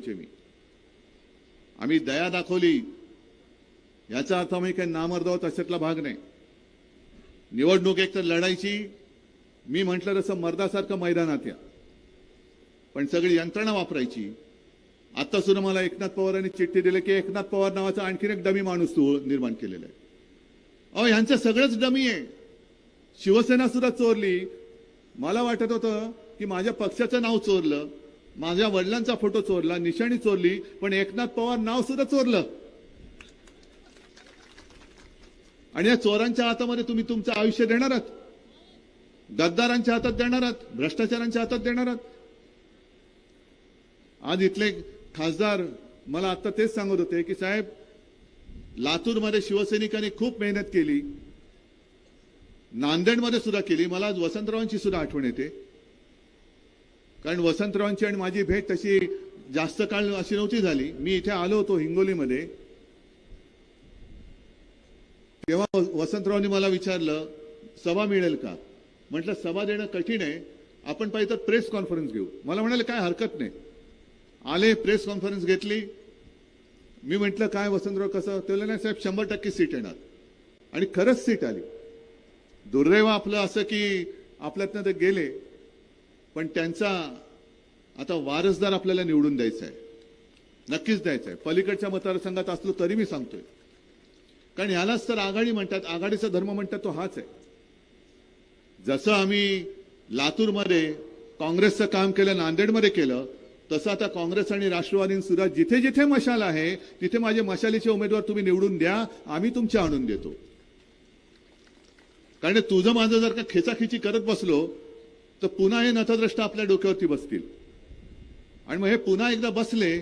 तुमचे मी आम्ही दया दाखवली. याचा अर्थ आम्ही काही नामर्दाव तशातला भाग नाही. निवडणूक एक तर लढायची. मी म्हटलं तसं मर्दासारखं मैदानात या. पण सगळी यंत्रणा वापरायची. आता सुद्धा मला एकनाथ पवारांनी चिठ्ठी दिली की एकनाथ पवार नावाचा आणखीन एक डमी माणूस तू निर्माण केलेला आहे. अहो ह्यांचं सगळंच डमी आहे. शिवसेना सुद्धा चोरली. मला वाटत होतं की माझ्या पक्षाचं नाव चोरलं. माझ्या वडिलांचा फोटो चोरला निशाणी चोरली पण एकनाथ पवार नाव सुद्धा चोरलं. आणि या चोरांच्या हातामध्ये तुम्ही तुमचं आयुष्य देणार आहात. गद्दारांच्या हातात देणार आहात भ्रष्टाचारांच्या हातात देणार आहात. आज इथले खासदार मला आता तेच सांगत होते की साहेब लातूरमध्ये शिवसैनिकांनी खूप मेहनत केली नांदेडमध्ये सुद्धा केली. मला आज वसंतरावांची सुद्धा आठवण येते. कारण वसंतरावांची आणि माझी भेट तशी जास्त काळ अशी नव्हती झाली. मी इथे आलो होतो हिंगोलीमध्ये. तेव्हा वसंतरावांनी मला विचारलं सभा मिळेल का? म्हटलं सभा देणं कठीण आहे. आपण पाहिजे तर प्रेस कॉन्फरन्स घेऊ. मला म्हणाले काय हरकत नाही. आले प्रेस कॉन्फरन्स घेतली. मी म्हटलं काय वसंतराव कसं? ते नाही साहेब शंभर टक्के सीट येणार. आणि खरंच सीट आली. दुर्दैव आपलं असं की आपल्यातनं ते गेले. पण त्यांचा आता वारसदार आपल्याला निवडून द्यायचा आहे. नक्कीच द्यायचा आहे. पलीकडच्या मतदारसंघात असलो तरी मी सांगतोय. कारण यालाच तर आघाडी म्हणतात. आघाडीचा धर्म म्हणतात तो हाच आहे. जसं आम्ही लातूरमध्ये काँग्रेसचं काम केलं नांदेडमध्ये केलं तसं आता काँग्रेस आणि राष्ट्रवादी सुद्धा जिथे जिथे मशाल आहे तिथे माझे मशालीचे उमेदवार तुम्ही निवडून द्या आम्ही तुमचे आणून देतो. कारण तुझं माझं जर का खेचाखेची करत बसलो तर पुन्हा हे नथद्रष्ट आपल्या डोक्यावरती बसतील. आणि मग हे पुन्हा एकदा बसले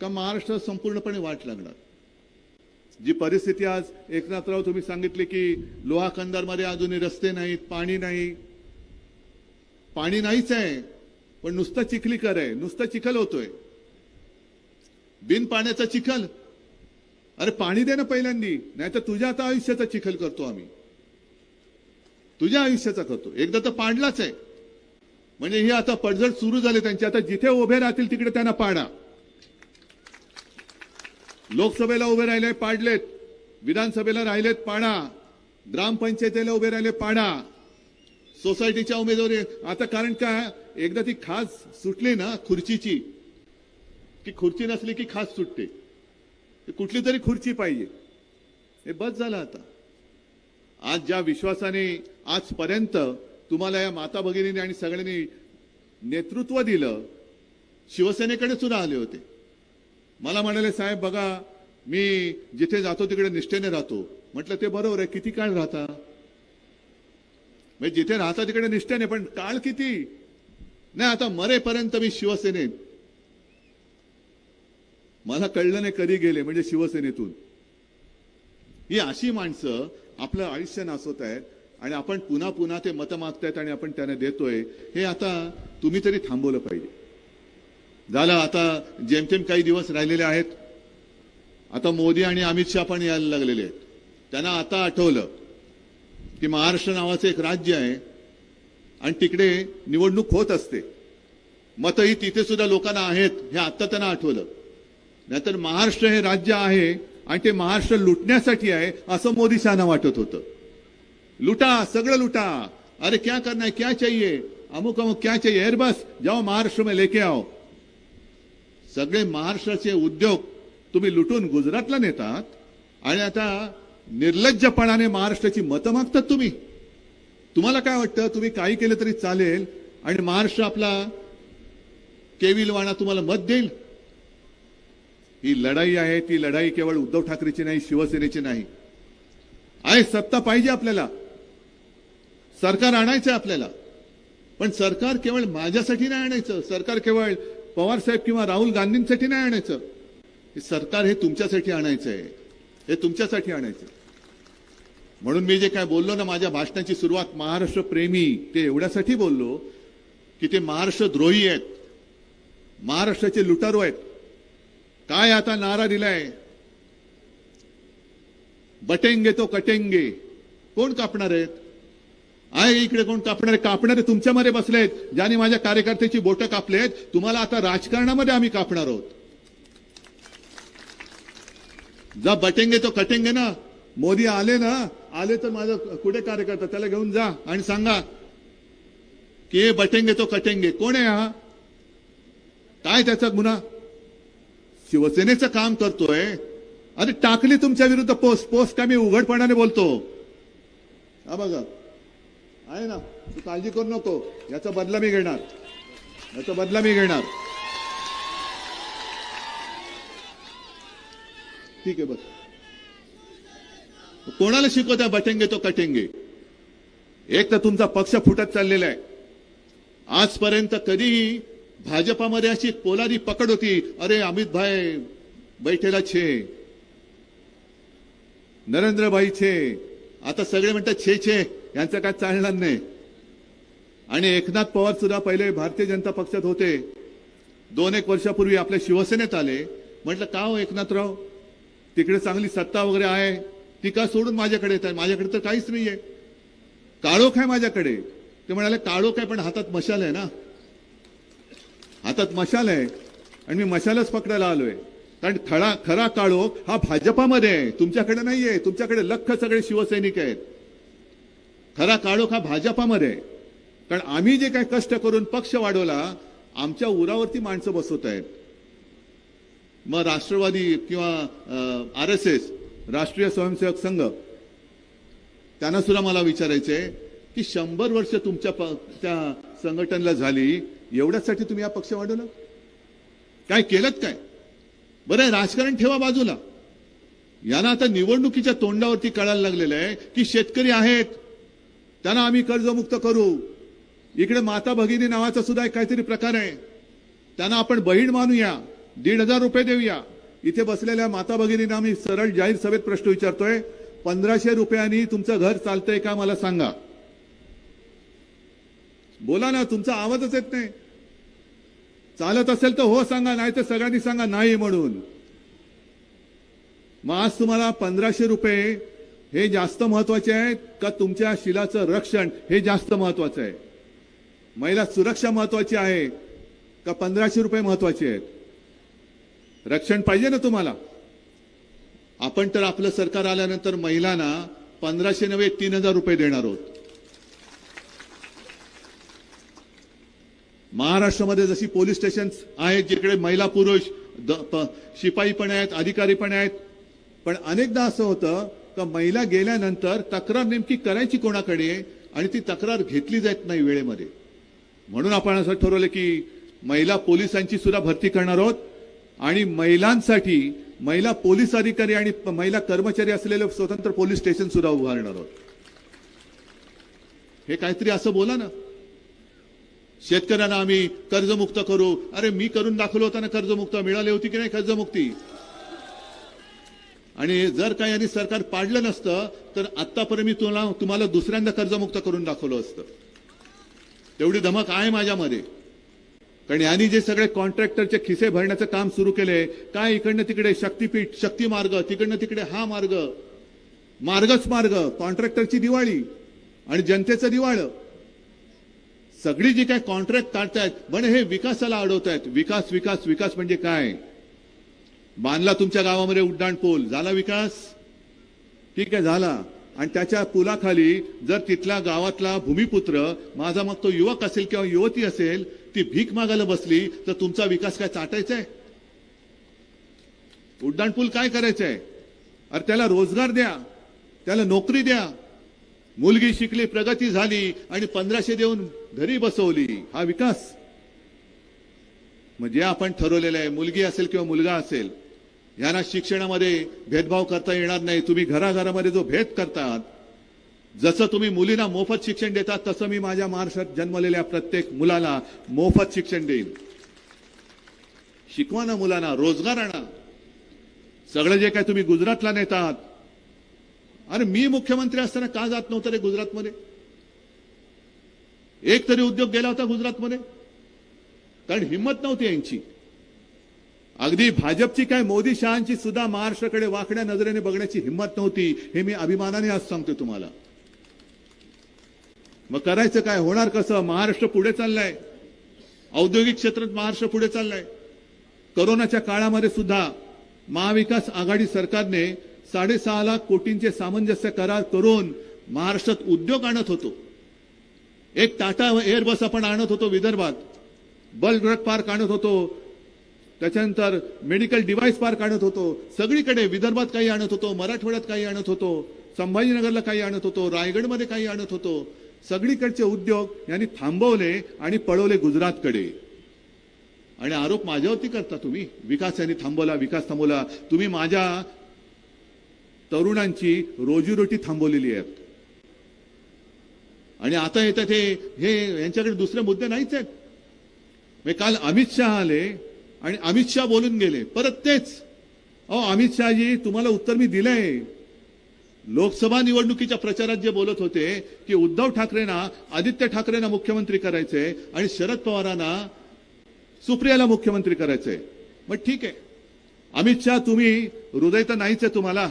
का महाराष्ट्र संपूर्णपणे वाट लागणार. जी परिस्थिती आज एकनाथराव तुम्ही सांगितले की लोहा कंदारमध्ये अजूनही रस्ते नाहीत पाणी नाही. पाणी नाहीच आहे पण नुसतं चिखलीकर आहे नुसतं चिखल होतोय. बिन पाण्याचा चिखल. अरे पाणी दे ना पहिल्यांदी नाही तर तुझ्या आता आयुष्याचा चिखल करतो आम्ही. तुझ्या आयुष्याचा करतो. एकदा तर पाडलाच आहे. म्हणजे ही आता पडझड सुरू झाले त्यांचे. आता जिथे उभे राहतील तिकडे त्यांना पाडा. लोकसभेला उभे राहिले पाडलेत. विधानसभेला राहिलेत पाडा. ग्रामपंचायतीला उभे राहिले पाडा. सोसायटीच्या उमेदवारी आता कारण काय एकदा ती खास सुटली ना खुर्चीची. की खुर्ची नसली की खास सुटते. कुठली तरी खुर्ची पाहिजे. हे बस झालं आता. आज ज्या विश्वासाने आजपर्यंत तुम्हाला या माता भगिनीने आणि सगळ्यांनी नेतृत्व दिलं शिवसेनेकडे सुद्धा आले होते. मला म्हणाले साहेब बघा मी जिथे जातो तिकडे निष्ठेने राहतो. म्हटलं ते बरोबर आहे किती काळ राहता? म्हणजे जिथे राहता तिकडे निष्ठेने पण काळ किती? नाही आता मरेपर्यंत मी शिवसेनेत मला कळलं नाही कधी गेले म्हणजे शिवसेनेतून. ही अशी माणसं आपलं आयुष्य नासवत आहेत आणि आपण पुन्हा पुन्हा ते मतं मागतायत आणि आपण त्यांना देतोय हे आता तुम्ही तरी थांबवलं पाहिजे. झालं आता जेमतेम काही दिवस राहिलेले आहेत आता मोदी आणि अमित शहा पण यायला लागलेले आहेत. त्यांना आता आठवलं की महाराष्ट्र नावाचं एक राज्य आहे आणि तिकडे निवडणूक होत असते. मतही तिथे सुद्धा लोकांना आहेत हे आत्ता त्यांना आठवलं. नाहीतर महाराष्ट्र हे राज्य आहे आणि ते महाराष्ट्र लुटण्यासाठी आहे असं मोदी शहाना वाटत होतं. लुटा सगळं लुटा. अरे क्या करना है क्या चाहिए? अमुक अमुक क्या चाहिए? एर बस जाओ महाराष्ट्र में लेके आओ. सगळे महाराष्ट्राचे उद्योग तुम्ही लुटून गुजरातला नेतात आणि आता निर्लज्जपणाने महाराष्ट्राची मतं मागतात तुम्ही. तुम्हाला काय वाटतं? तुम्ही काही केलं तरी चालेल आणि महाराष्ट्र आपला केविलवाणा तुम्हाला मत देईल? ही लढाई आहे ती लढाई केवळ उद्धव ठाकरेची नाही शिवसेनेची नाही. आहे सत्ता पाहिजे आपल्याला. सरकार आणायचं आपल्याला. पण सरकार केवळ माझ्यासाठी नाही आणायचं. सरकार केवळ पवार साहेब किंवा राहुल गांधींसाठी नाही आणायचं. हे सरकार हे तुमच्यासाठी आणायचं आहे हे तुमच्यासाठी आणायचं आहे. म्हणून मी जे काय बोललो ना माझ्या भाषणाची सुरुवात महाराष्ट्र प्रेमी ते एवढ्यासाठी बोललो की ते महाराष्ट्र द्रोही आहेत. महाराष्ट्राचे लुटारू आहेत. काय आता नारा दिलाय? बटेंगे तो कटेंगे. कोण कापणार आहेत? आहे इकडे कोण कापणारे कापणारे तुमच्यामध्ये बसलेत ज्याने माझ्या कार्यकर्त्याची बोटं कापलेत तुम्हाला आता राजकारणामध्ये आम्ही कापणार आहोत. जा बटेंगे तो कटेंगे ना. मोदी आले ना. आले तर माझं कुठे कार्यकर्ता? त्याला घेऊन जा आणि सांगा की हे बटेंगे तो कटेंगे कोण आहे हा? काय त्याचा गुन्हा? शिवसेनेचं काम करतोय. अरे टाकली तुमच्या विरुद्ध पोस्ट. पोस्ट काय मी उघडपणाने बोलतो? हा बघा. आहे ना. तू काळजी करू नको. याचा बदला मी घेणार. याचा बदला मी घेणार. ठीक आहे बस. कोणाला शिकवत्या बटेंगे तो कटेंगे? एक तर तुमचा पक्ष फुटत चाललेला आहे. आजपर्यंत कधीही भाजपामध्ये अशी पोलादी पकड होती अरे अमित भाई बैठेला छे. नरेंद्रभाई छे. आता सगळे म्हणतात छे छे. यांचं काय चालणार नाही. आणि एकनाथ पवार सुद्धा पहिले भारतीय जनता पक्षात होते. दोन एक वर्षापूर्वी आपल्या शिवसेनेत आले. म्हटलं का हो एकनाथराव? तिकडे चांगली सत्ता वगैरे आहे. ती का सोडून माझ्याकडे येत आहे? माझ्याकडे तर काहीच नाहीये. काळोख आहे माझ्याकडे. ते म्हणाले काळोख आहे पण हातात मशाल आहे ना. हातात मशाल आहे. आणि मी मशालच पकडायला आलोय. कारण खरा खरा काळोख हा भाजपामध्ये आहे. तुमच्याकडे नाहीये. तुमच्याकडे लख सगळे शिवसैनिक आहेत. खरा काळोख हा भाजपामध्ये. आहे कारण आम्ही जे काही कष्ट करून पक्ष वाढवला आमच्या उरावरती माणसं बसवत आहेत. मग राष्ट्रवादी किंवा आर एस एस राष्ट्रीय स्वयंसेवक संघ त्यांना सुद्धा मला विचारायचंय की शंभर वर्ष तुमच्या प- त्या संघटनेला झाली एवढ्यासाठी तुम्ही हा पक्ष वाढवला? काय केलं काय? बरं आहे, राजकारण ठेवा बाजूला. यांना आता निवडणुकीच्या तोंडावरती कळायला लागलेलं आहे की शेतकरी आहेत. त्यांना आम्ही कर्जमुक्त करू. इकडे माता भगिनी नावाचा सुद्धा एक काहीतरी प्रकार आहे. त्यांना आपण बहीण मानूया दीड हजार रुपये देऊया. इथे बसलेल्या माता भगिनींना आम्ही सरळ जाहीर सभेत प्रश्न विचारतोय पंधराशे रुपयांनी तुमचं घर चालतंय का मला सांगा. बोला ना तुमचा आवाजच येत नाही. चालत असेल तर हो सांगा नाही तर सगळ्यांनी सांगा नाही म्हणून. मग आज तुम्हाला पंधराशे रुपये हे जास्त महत्त्वाचे आहेत का तुमच्या शिलाचं रक्षण हे जास्त महत्वाचं आहे? महिला सुरक्षा महत्वाची आहे का पंधराशे रुपये महत्त्वाचे आहेत? रक्षण पाहिजे ना तुम्हाला? आपण तर आपलं सरकार आल्यानंतर महिलांना पंधराशे नव्हे तीन हजार रुपये देणार आहोत. महाराष्ट्रामध्ये जशी पोलीस स्टेशन आहेत जिकडे महिला पुरुष द- प- शिपाई पण आहेत अधिकारी पण आहेत पण अनेकदा असं होतं तर महिला गेल्यानंतर तक्रार नेमकी करायची कोणाकडे आणि ती तक्रार घेतली जात नाही वेळेमध्ये? म्हणून आपण असं ठरवलं की महिला पोलिसांची सुद्धा भरती करणार आहोत आणि महिलांसाठी महिला पोलीस अधिकारी आणि महिला कर्मचारी असलेले स्वतंत्र पोलीस स्टेशन सुद्धा उभारणार आहोत. हे काहीतरी असं बोला ना. शेतकऱ्यांना आम्ही कर्जमुक्त करू. अरे मी करून दाखवलं होतं ना कर्जमुक्त. मिळाली होती की नाही कर्जमुक्ती? आणि जर का यांनी सरकार पाडलं नसतं तर आतापर्यंत मी तुम्हाला तुम्हाला दुसऱ्यांदा कर्जमुक्त करून दाखवलं असतं. तेवढी धमक आहे माझ्यामध्ये. कारण यांनी जे सगळे कॉन्ट्रॅक्टरचे खिसे भरण्याचं काम सुरू केले काय इकडनं तिकडे शक्तीपीठ शक्ती मार्ग तिकडनं तिकडे हा मार्ग मार्गच मार्ग कॉन्ट्रॅक्टरची दिवाळी आणि जनतेचं दिवाळ. सगळी जी काय कॉन्ट्रॅक्ट काढतायत म्हणे हे विकासाला अडवतायत. विकास विकास विकास म्हणजे काय? बांधला तुमच्या गावामध्ये उड्डाण पूल. झाला विकास? ठीक आहे झाला. आणि त्याच्या पुलाखाली जर तिथल्या गावातला भूमिपुत्र माझा मग तो युवक असेल किंवा युवती असेल ती भीक मागायला बसली तर तुमचा विकास काय चाटायचा आहे उड्डाण पूल काय करायचं आहे अरे त्याला रोजगार द्या. त्याला नोकरी द्या. मुलगी शिकली प्रगती झाली आणि पंधराशे देऊन घरी बसवली. हा विकास. म्हणजे आपण ठरवलेलं आहे मुलगी असेल किंवा मुलगा असेल यांना शिक्षणामध्ये भेदभाव करता येणार नाही. तुम्ही घराघरामध्ये जो भेद करतात जसं तुम्ही मुलींना मोफत शिक्षण देतात तसं मी माझ्या महाराष्ट्रात जन्मलेल्या प्रत्येक मुलाला मोफत शिक्षण देईन. शिकवा ना मुलांना रोजगार आणा. सगळं जे काय तुम्ही गुजरातला नेतात. अरे मी मुख्यमंत्री असताना का जात नव्हतं रे गुजरातमध्ये? एक तरी उद्योग गेला होता गुजरातमध्ये. कारण हिंमत नव्हती यांची. अगदी भाजपची काय मोदी शहांची सुद्धा महाराष्ट्राकडे वाकड्या नजरेने बघण्याची हिंमत नव्हती हे मी अभिमानाने आज सांगतो तुम्हाला. मग करायचं काय? होणार कसं? महाराष्ट्र पुढे चाललाय. औद्योगिक क्षेत्रात महाराष्ट्र पुढे चाललाय. करोनाच्या काळामध्ये सुद्धा महाविकास आघाडी सरकारने साडेसहा लाख कोटींचे सामंजस्य करार करून महाराष्ट्रात उद्योग आणत होतो. एक टाटा एअरबस आपण आणत होतो विदर्भात. बल्क ड्रग पार्क आणत होतो. त्याच्यानंतर मेडिकल डिव्हाइस पार्क आणत होतो. सगळीकडे विदर्भात काही आणत होतो मराठवाड्यात काही आणत होतो संभाजीनगरला काही आणत होतो रायगडमध्ये काही आणत होतो. सगळीकडचे उद्योग यांनी थांबवले आणि पळवले गुजरातकडे. आणि आरोप माझ्यावरती करता तुम्ही. विकास यांनी थांबवला विकास थांबवला. तुम्ही माझ्या तरुणांची रोजीरोटी थांबवलेली आहे आणि आता येतात हे हे यांच्याकडे दुसरे मुद्दे नाहीच आहेत. काल अमित शहा आले आणि अमित शहा बोलून गेले. परत तेच. अहो अमित शहाजी तुम्हाला उत्तर मी दिलंय. लोकसभा निवडणुकीच्या प्रचारात जे बोलत होते की उद्धव ठाकरेंना आदित्य ठाकरेंना मुख्यमंत्री करायचंय आणि शरद पवारांना सुप्रियाला मुख्यमंत्री करायचंय. मग ठीक आहे. अमित शहा तुम्ही हृदय तर नाहीच आहे तुम्हाला.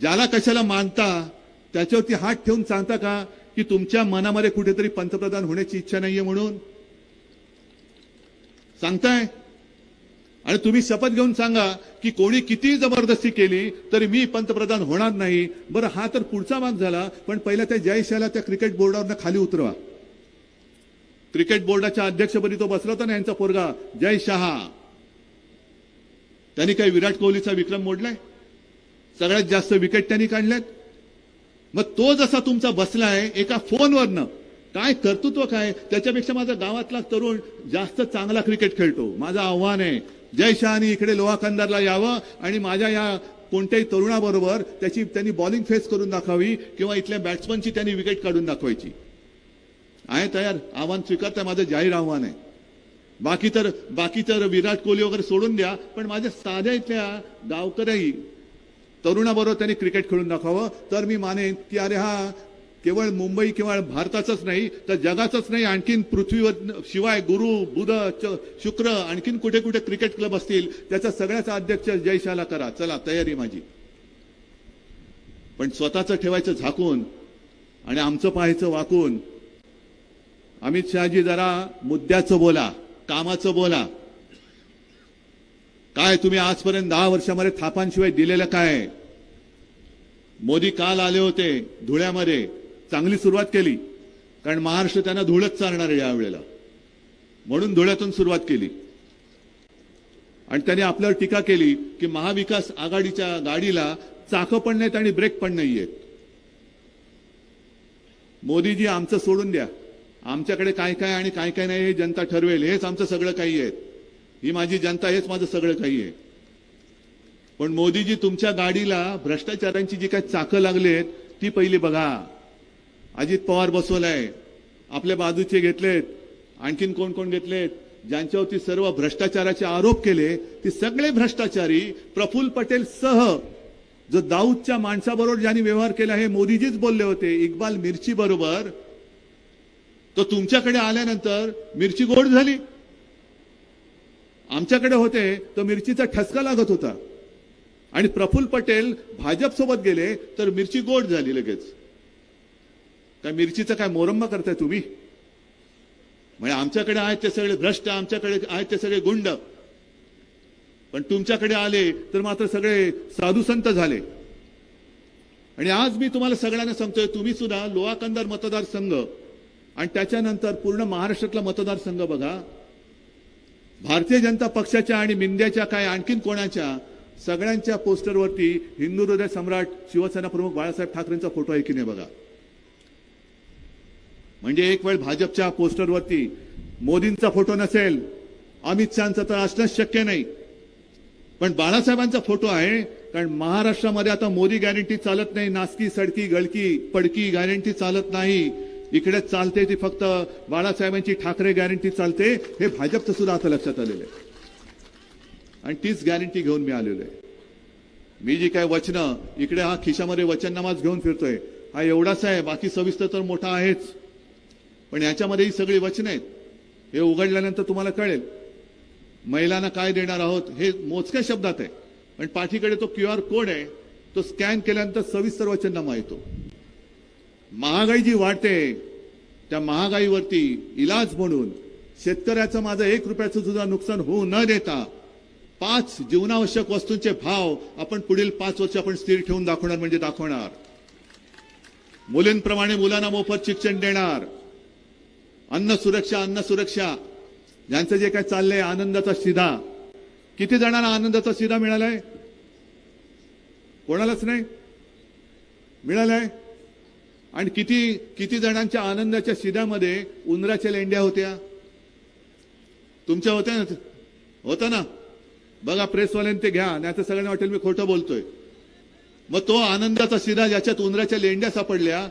ज्याला कशाला मानता त्याच्यावरती हात ठेवून सांगता का की तुमच्या मनामध्ये कुठेतरी पंतप्रधान होण्याची इच्छा नाहीये म्हणून? सांगताय? आणि तुम्ही शपथ घेऊन सांगा की कोणी किती जबरदस्ती केली तरी मी पंतप्रधान होणार नाही. बरं हा तर पुढचा भाग झाला पण पहिल्या त्या जयशाला त्या क्रिकेट बोर्डावरनं खाली उतरवा. क्रिकेट बोर्डाच्या अध्यक्षपदी तो बसला होता ना यांचा पोरगा जय शहा. त्यांनी काही विराट कोहलीचा विक्रम मोडलाय? सगळ्यात जास्त विकेट त्यांनी काढल्यात? मग तो जसा तुमचा बसलाय एका फोनवरनं काय कर्तृत्व काय? त्याच्यापेक्षा माझा गावातला तरुण जास्त चांगला क्रिकेट खेळतो. माझं आव्हान आहे. जय शहानी इकडे लोहाकंदारला यावं आणि माझ्या या कोणत्याही तरुणाबरोबर त्याची त्यांनी बॉलिंग फेस करून दाखवावी किंवा इथल्या बॅट्समनची त्यांनी विकेट काढून दाखवायची. आहे तयार? आव्हान स्वीकारता माझं जाहीर आव्हान आहे. बाकी तर बाकी तर विराट कोहली वगैरे सोडून द्या पण माझ्या साध्या इथल्या गावकऱ्याही तरुणाबरोबर त्यांनी क्रिकेट खेळून दाखवावं. तर मी मानेन की अरे हा केवळ मुंबई केवळ भारताचंच नाही तर जगाचंच नाही आणखीन पृथ्वीवर शिवाय गुरु बुध च- शुक्र आणखीन कुठे कुठे क्रिकेट क्लब असतील त्याचा सगळ्याचा अध्यक्ष जयशाला करा. चला तयारी माझी. पण स्वतःचं ठेवायचं झाकून आणि आमचं पाहायचं वाकून अमित शहाजी जरा मुद्द्याचं बोला कामाचं बोला. काय तुम्ही आजपर्यंत दहा वर्षामध्ये थापांशिवाय दिलेलं काय? मोदी काल आले होते धुळ्यामध्ये. चांगली सुरुवात केली. कारण महाराष्ट्र त्यांना धुळच चालणार आहे यावेळेला. म्हणून धुळ्यातून सुरुवात केली. आणि त्यांनी आपल्यावर टीका केली की महाविकास आघाडीच्या गाडीला चाकं पण नाहीत आणि ब्रेक पण नाहीयेत. मोदीजी आमचं सोडून द्या. आमच्याकडे काय काय आणि काय काय नाही हे जनता ठरवेल. हेच आमचं सगळं काही आहे. ही माझी जनता हेच माझं सगळं काही आहे. पण मोदीजी तुमच्या गाडीला भ्रष्टाचारांची जी काय चाकं लागलेत ती पहिली बघा. अजित पवार बसवलाय. आपल्या बाजूचे घेतलेत. आणखीन कोण कोण घेतलेत? ज्यांच्यावरती सर्व भ्रष्टाचाराचे आरोप केले ते सगळे भ्रष्टाचारी प्रफुल्ल पटेल सह. जो दाऊदच्या माणसाबरोबर ज्यांनी व्यवहार केला हे मोदीजीच बोलले होते इक्बाल मिरची बरोबर. तो तुमच्याकडे आल्यानंतर मिरची गोड झाली. आमच्याकडे होते तर मिरचीचा ठसका लागत होता. आणि प्रफुल्ल पटेल भाजप सोबत गेले तर मिरची गोड झाली लगेच. काय मिरचीचं काय मोरंबा करताय तुम्ही? म्हणजे आमच्याकडे आहेत ते सगळे भ्रष्ट आमच्याकडे आहेत ते सगळे गुंड. पण तुमच्याकडे आले तर मात्र सगळे साधू संत झाले. आणि आज मी तुम्हाला सगळ्यांना सांगतोय तुम्ही सुद्धा लोहाकंदर मतदारसंघ आणि त्याच्यानंतर पूर्ण महाराष्ट्रातला मतदारसंघ बघा. भारतीय जनता पक्षाच्या आणि मिंद्याच्या काय आणखीन कोणाच्या? सगळ्यांच्या पोस्टरवरती हिंदू हृदय सम्राट शिवसेना प्रमुख बाळासाहेब ठाकरेंचा फोटो आहे की नाही बघा. म्हणजे एक वेळ भाजपच्या पोस्टरवरती मोदींचा फोटो नसेल अमित शहाचा तर असणंच शक्य नाही. पण बाळासाहेबांचा फोटो आहे कारण महाराष्ट्रामध्ये आता मोदी गॅरंटी चालत नाही नासकी सडकी गळकी पडकी गॅरंटी चालत नाही. इकडे चालते ती फक्त बाळासाहेबांची ठाकरे गॅरंटी चालते हे भाजपचं सुद्धा आता लक्षात आलेलं आहे. आणि तीच गॅरंटी घेऊन मी आलेलो आहे. मी जी काय वचनं इकडे हा खिशामध्ये वचननामाच घेऊन फिरतोय. हा एवढाच आहे बाकी सविस्तर तर मोठा आहेच. पण याच्यामध्ये ही सगळी वचनं आहेत. हे उघडल्यानंतर तुम्हाला कळेल. महिलांना काय देणार आहोत हे मोजक्या शब्दात आहे. पण पाठीकडे तो क्यू आर कोड आहे तो स्कॅन केल्यानंतर सविस्तर वचननामा येतो. महागाई जी वाढते त्या महागाईवरती इलाज म्हणून शेतकऱ्याचं माझं एक रुपयाचं सुद्धा नुकसान होऊ न देता पाच जीवनावश्यक वस्तूंचे भाव आपण पुढील पाच वर्ष आपण स्थिर ठेवून दाखवणार म्हणजे दाखवणार. मुलींप्रमाणे मुलांना मोफत शिक्षण देणार. अन्न सुरक्षा अन्न सुरक्षा ज्यांचं जे काय चाललंय आनंदाचा शिधा किती जणांना आनंदाचा शिधा मिळालाय? कोणालाच नाही? मिळालाय? आणि किती किती जणांच्या आनंदाच्या शिधामध्ये उंदराच्या लेंड्या होत्या? तुमच्या होत्या ना? होता ना? बघा प्रेसवाल्यांनी ते घ्या. नाही तर सगळ्यांना वाटेल मी खोटं बोलतोय. मग तो आनंदाचा शिधा ज्याच्यात उंदराच्या लेंड्या सापडल्या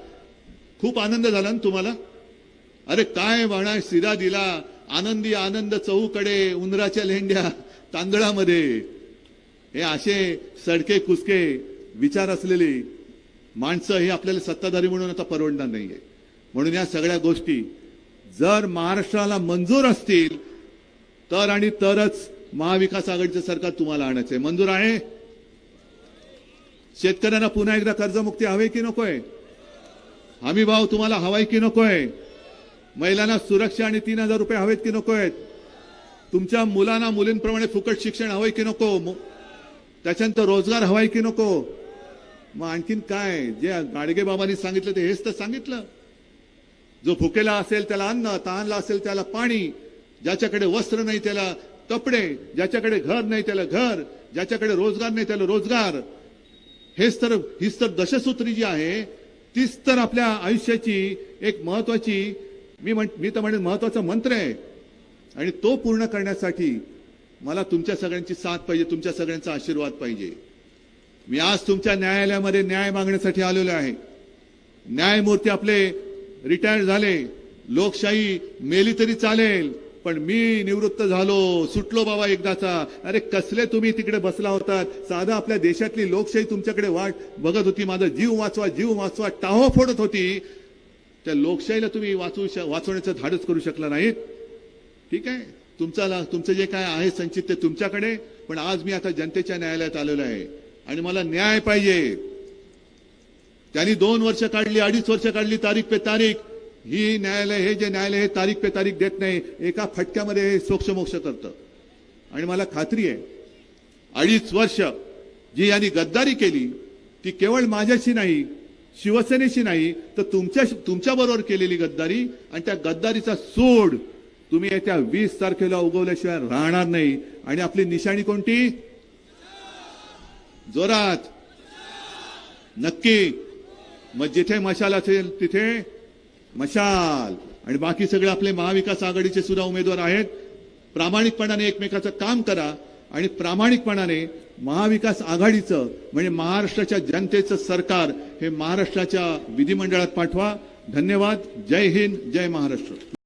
खूप आनंद झाला ना तुम्हाला? अरे काय म्हणा शिरा दिला आनंदी आनंद चौकडे उंदराच्या लेंड्या तांदळामध्ये. हे असे सडके कुसके विचार असलेली माणसं ही आपल्याला सत्ताधारी म्हणून आता परवडणार नाहीये. म्हणून या सगळ्या गोष्टी जर महाराष्ट्राला मंजूर असतील तर आणि तरच महाविकास आघाडीचं सरकार तुम्हाला आणायचंय. मंजूर आहे? शेतकऱ्यांना पुन्हा एकदा कर्जमुक्ती हवी की नकोय? हमी भाव तुम्हाला हवाय की नकोय? महिलांना सुरक्षा आणि तीन हजार रुपये हवेत की नको आहेत? तुमच्या मुलांना मुलींप्रमाणे फुकट शिक्षण हवंय की नको? त्याच्यानंतर रोजगार हवाय की नको? मग आणखीन काय? जे गाडगे बाबांनी सांगितलं ते हेच तर सांगितलं. जो भुकेला असेल त्याला अन्न तहानला असेल त्याला पाणी ज्याच्याकडे वस्त्र नाही त्याला कपडे ज्याच्याकडे घर नाही त्याला घर ज्याच्याकडे रोजगार नाही त्याला रोजगार. हेच तर हीच तर दशसूत्री जी आहे तीच तर आपल्या आयुष्याची एक महत्वाची मी म्हण मी तर म्हणेन महत्त्वाचा मंत्र आहे. आणि तो पूर्ण करण्यासाठी मला तुमच्या सगळ्यांची साथ पाहिजे तुमच्या सगळ्यांचा आशीर्वाद पाहिजे. मी आज तुमच्या न्यायालयामध्ये न्याय मागण्यासाठी आलेलो आहे. न्यायमूर्ती आपले रिटायर झाले. लोकशाही मेली तरी चालेल पण मी निवृत्त झालो. सुटलो बाबा एकदाचा. अरे कसले तुम्ही तिकडे बसला होतात? साधा आपल्या देशातली लोकशाही तुमच्याकडे वाट बघत होती. माझा जीव वाचवा जीव वाचवा. टाहो फोडत होती. त्या लोकशाहीला तुम्ही वाचवू श- वाचवण्याचं धाडस करू शकला नाहीत. ठीक आहे? तुमचा ला- तुमचं जे काय आहे संचित ते तुमच्याकडे पण आज मी आता जनतेच्या न्यायालयात आलेलो आहे. आणि मला न्याय पाहिजे. त्यांनी दोन वर्ष काढली अडीच वर्ष काढली तारीख पे तारीख. ही न्यायालय हे जे न्यायालय हे तारीख पे तारीख देत नाही. एका फटक्यामध्ये हे सोक्षमोक्ष करतं. आणि मला खात्री आहे अडीच वर्ष जी यांनी गद्दारी केली ती केवळ माझ्याशी नाही शिवसेनेशी नाही तर तुमच्या तुमच्या बरोबर केलेली गद्दारी आणि त्या गद्दारीचा सोड तुम्ही येत्या वीस तारखेला उगवल्याशिवाय राहणार नाही. आणि आपली निशाणी कोणती? जोरात. नक्की. मग जिथे मशाल असेल तिथे मशाल. आणि बाकी सगळे आपले महाविकास आघाडीचे सुद्धा उमेदवार आहेत. प्रामाणिकपणाने एकमेकाचं काम करा आणि प्रामाणिकपणाने महाविकास आघाडीचं म्हणजे महाराष्ट्राच्या जनतेचं सरकार हे महाराष्ट्राच्या विधिमंडळात पाठवा. धन्यवाद. जय हिंद जय महाराष्ट्र.